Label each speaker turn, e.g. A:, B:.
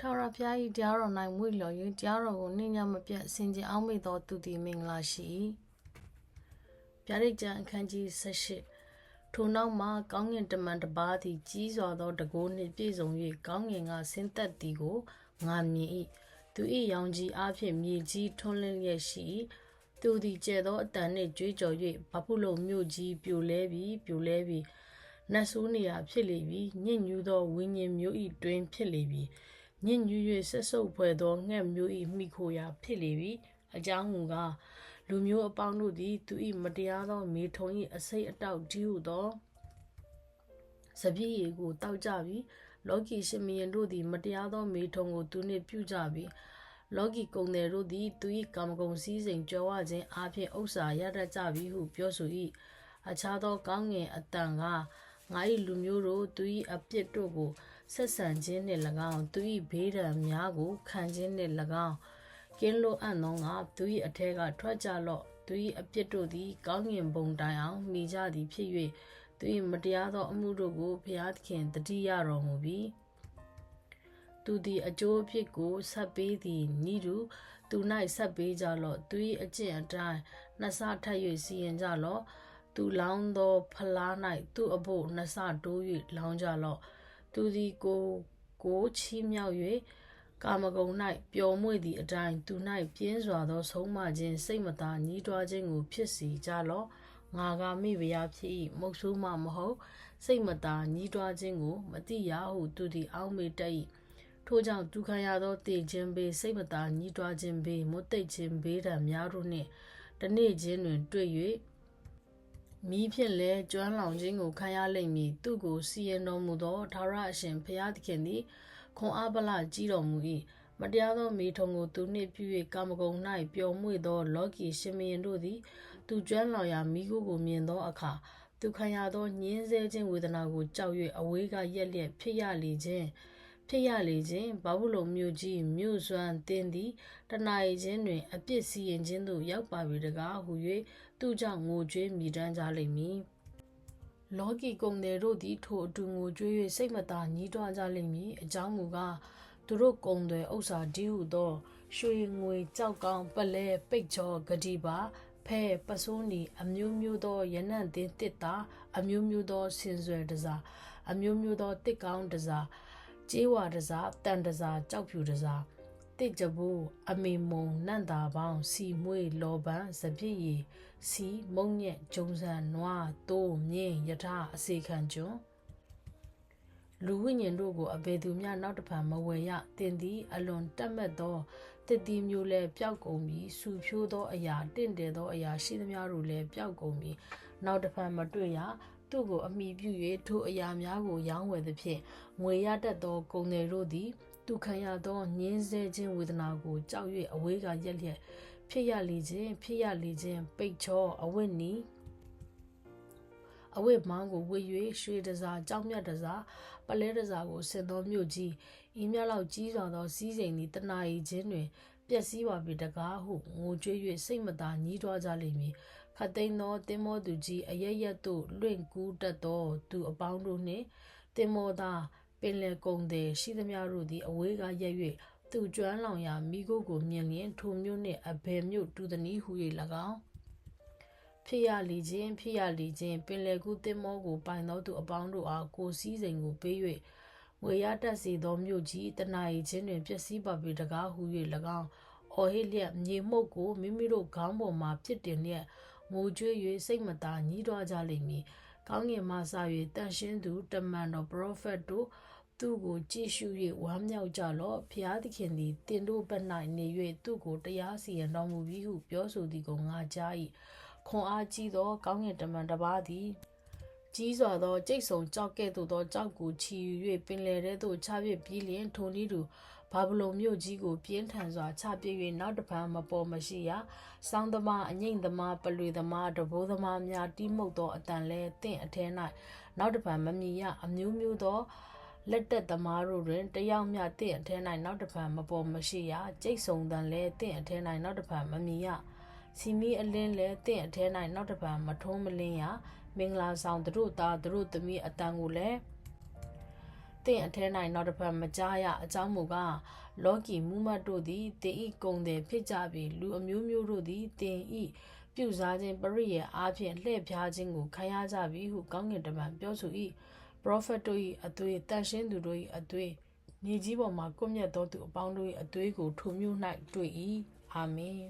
A: ထာဝရဘုရား၏တရားတော်၌မွေ့လျော်၍တရားတော်ကိုနှင်းညမပြတ်ဆင်ခြင်အောင်မေ့သောသူသည်မင်္ဂလာရှိ၏ဗျာဒိတ်ကျမ်းအခန်းကြီး18ထိုနောက်မှကောင်းကင်တမန်တစ်ပါးသည်ကြီးစွာသောတကိုးနှင့်ပြည့်စုံ၍ကောင်းကင်ကဆင်းသက်သည်ကိုငါမြင်၏သူ၏ရောင်ကြီးအားဖြင့်မြေကြီးထွန်းလင်းလျက်ရှိ၏သူသည်ကျဲသောအတန်နှင့်ကြွေးကြော်၍ဗပုလုမြို့ကြီးပြိုလဲပြီးပြိုလဲပြီးနတ်ဆိုးနေရာဖြစ်လေပြီညဉ့်ညူသောဝိညာဉ်မျိုး၏တွင်ဖြစ်လေပြီ ညဉ့်ညူ၍ဆက်ဆုပ်ဖွဲ့သောငှက်မျိုး၏မိခိုရာဖြစ်လေပြီအကြောင်းမူကားလူမျိုးအပေါင်းတို့သည်သူ၏မတရားသောမေထုံ၏အစိတ်အတောက်ကြီးဟုသောစပြည့်ရည်ကိုတောက်ကြပြီလောကီရှင်မင်းတို့သည်မတရားသောမေထုံကိုသူနှင့်ပြုကြပြီလောကီကုံတယ်တို့သည်သူ၏ကာမဂုဏ်စည်းစိမ်ကြွယ်ဝခြင်းအပြင်ဥစ္စာရတတ်ကြပြီဟုပြောဆို၏အခြားသောကောင်းငင်အတန်ကငါ၏လူမျိုးတို့သူ၏အပြစ်တို့ကို ဆက်ဆံခြင်းနှင့်၎င်းသူ၏ဘေးဒဏ်များကိုခံခြင်းနှင့်၎င်းကင်းလို့အံ့သောငါသူ၏အထက်ကထွက်ကြလော့သူ၏အပြစ်တို့သည် ကောင်းငင်ဘုံတိုင်အောင်မိကြသည်ဖြစ်၍သူ၏မတရားသောအမှုတို့ကိုဘုရားသခင်တတိယတော်မူပြီးသူသည်အကျိုးအဖြစ်ကိုဆက်ပေးသည်နိဒုသူ၌ဆက်ပေးကြလော့သူ၏အကျင့်အတိုင်းနှစ်ဆထပ်၍စီရင်ကြလော့သူလောင်းသောဖလား၌သူ့အဖို့နှစ်ဆတိုး၍လောင်းကြလော့ သူသည်ကိုကိုချီးမြှောက်၍ကာမဂုဏ်၌ပျော်မွေ့သည့်အတိုင်းသူ၌ပြင်းစွာသောဆုံးမခြင်းစိတ်မသာညှိတွားခြင်းကိုဖြစ်စီကြလော့ငါကမိဖုရားဖြစ်၏မုတ်ဆိုးမှမဟုတ် စိတ်မသာညှိတွားခြင်းကို မတိရဟုသူသည်အောက်မေ့တတ်၏ထို့ကြောင့်ဒုက္ခရသောတည်ခြင်းဘေးစိတ်မသာညှိတွားခြင်းဘေးမွတ်သိပ်ခြင်းဘေးဒဏ်များတို့နှင့်တနေ့ချင်းတွင် တွေ့၍ မိဖြင့်လဲကျွမ်းလောင်ခြင်းကိုခံရလိမ့်မည်သူကိုစီရင်တော်မူသောထာဝရအရှင်ဘုရားသခင်သည်ခွန်အားပလကြီးတော်မူ၏မတရားသောမိထုံကိုသူနှင့်ပြု၍ကာမဂုဏ်၌ပျော်မွေ့သောလောကီရှင်မင်းတို့သည်သူကျွမ်းလောင်ရာမိကိုကိုမြင်သောအခါသူခံရသောညှင်းဆဲခြင်းဝေဒနာကိုကြောက်၍အဝေးကရက်လျက်ဖြစ်ရလေခြင်း ဖြစ်ရလေခြင်းဘာဘူးလုံမြို့ကြီးမြို့စွမ်းတင်းသည်တဏှာရခြင်းတွင် အပြစ်စီရင်ခြင်းသို့ရောက်ပါပြီတကားဟု၍သူကြောင့်ငိုကြွေးမိတမ်းကြလိမ့်မည်လောကီကုံတယ်တို့သည်ထိုအတူငိုကြွေး၍စိတ်မသာညှိတွားကြလိမ့်မည်အကြောင်းမူကားသူတို့ကုံတယ်ဥစ္စာဒီဟုသော ရွှေငွေကြောက်ကောင်းပလဲပိတ်ချောဂတိပါဖဲပစိုးနီအမျိုးမျိုးသောရနံ့သင်းတစ်တာအမျိုးမျိုးသောဆင်ဆွယ်တစားအမျိုးမျိုးသောတစ်ကောင်းတစား ကျေးဝါတစားတန်တစားကြောက်ဖြူတစားတစ်ကြဘူးအမေမုံနန့်တာပေါင်းစီမွေးလောပန်းစပြည့်ရီစီမုံညက်ဂျုံဆန်နွားတိုးမြင်းယထာအစေခံကျွန်းလူဝိညာဉ်တို့ကိုအဘယ်သူမျှနောက်တစ်ဖန်မဝယ်ရတင်သည်အလွန်တက်မဲ့သောတည်တည်မျိုးလဲပျောက်ကုန်ပြီးစူဖြိုးသောအရာတင့်တယ်သောအရာရှိသမျှတို့လည်းပျောက်ကုန်ပြီးနောက်တစ်ဖန်မတွေ့ရ သူ့ကိုအမိပြု၍ထိုအရာများကိုရောင်းဝယ်သဖြင့်ငွေရတတ်သောကုန်တယ်တို့သည်သူခံရသောညင်းဆဲခြင်းဝေဒနာကိုကြောက်၍အဝေးကရက်လျက်ဖြစ်ရလေခြင်းဖြစ်ရလေခြင်းပိတ်ချောအဝိနီအဝိမောင်းကိုဝေ၍ရွှေတစားကြောက်မြတ်တစားပလဲတစားကိုဆင်သောမြို့ကြီးဤမြလောက်ကြီးစွာသောစီးစိမ်သည်တနာရီချင်းတွင်ပျက်စီးပါပြီတကားဟုငိုကြွေး၍စိတ်မသာညှိတွားကြလိမ့်မည် ခတ်သိမ်းသောတင်မောသူကြီးအရရက်သို့လွင့်ကူးတတ်သောသူအပေါင်းတို့နှင့်တင်မောသားပင်လယ်ကုံသည်ရှိသမျှတို့သည်အဝေးကရက်၍သူကျွမ်းလောင်ရာမိကိုကိုမြင်လျင်ထိုမျိုးနှင့်အဘယ်မျိုးတူသည်နည်းဟု၍၎င်းဖြစ်ရလီခြင်းဖြစ်ရလီခြင်းပင်လယ်ကူးတင်မောကိုပိုင်သောသူအပေါင်းတို့အားကိုစည်းစိမ်ကိုပေး၍ငွေရတတ်စေသောမြို့ကြီးတနာရီချင်းတွင်ပျက်စီးပါပြီတကားဟု၍၎င်းအော်ဟစ်လျက်မြေမှုတ်ကိုမိမိတို့ခေါင်းပေါ်မှဖြစ်တင်လျက် ငိုကြွေး၍စိတ်မသာညှိတွားကြလိမ့်မည်။ကောင်းကင်မှစ၍တန်ရှင်းသူတမန်တော်ပရောဖက်တို့သူ့ကိုကြည့်ရှု၍ဝမ်းမြောက်ကြလော့။ဖျားသခင်သည်တင်တို့ဘက်၌နေ၍သူ့ကိုတရားစီရင်တော်မူပြီးဟုပြောဆိုသည်ကိုငါကြား၏။ခွန်အားကြီးသော ကောင်းကင်တမန်တစ်ပါးသည်ကြီးစွာသောကြိတ်ဆုံကြောက်ကဲ့သို့သောကြောက်ကိုချီယူ၍ပင်လယ်ထဲသို့ချပစ်ပြီးလျင်ထိုနည်းတူ ဘာဗလုန်မြို့ကြီးကိုပြင်းထန်စွာချပစ်၍နောက်တစ်ဖန်မပေါ်မရှိရစောင်းသမားအငိမ့်သမားပလွေသမားတဘိုးသမားများတီးမှုတ်သောအတန်လဲတင့်အထဲ၌နောက်တစ်ဖန်မမြင်ရအမျိုးမျိုးသောလက်တက်သမားတို့တွင်တယောက်မျှတင့်အထဲ၌နောက်တစ်ဖန်မပေါ်မရှိရကြိတ်ဆုံတန်လဲတင့်အထဲ၌နောက်တစ်ဖန်မမြင်ရစီမီအလင်းလဲတင့်အထဲ၌နောက်တစ်ဖန်မထုံးမလင်းရမင်္ဂလာဆောင်သူတို့သားသူတို့သမီးအတန်ကိုလည်း တင့်အထဲ၌နောက်တစ်ဖန်မကြားရအကြောင်းမူကားလောကီမူမတ်တို့သည်တင်ဤကုံတယ်ဖြစ်ကြပြီးလူအမျိုးမျိုးတို့သည်တင်ဤပြုစားခြင်းပရိယေအားဖြင့်လှည့်ဖျားခြင်းကိုခံရကြပြီဟုကောင်းကင်တမန်ပြောဆို၏ပရောဖက်တို့၏အသွေးတန်ရှင်းသူတို့၏အသွေးမြေကြီးပေါ်မှကွမျက်သောသူအပေါင်းတို့၏အသွေးကိုထိုမျိုး၌တွေ့၏အာမင်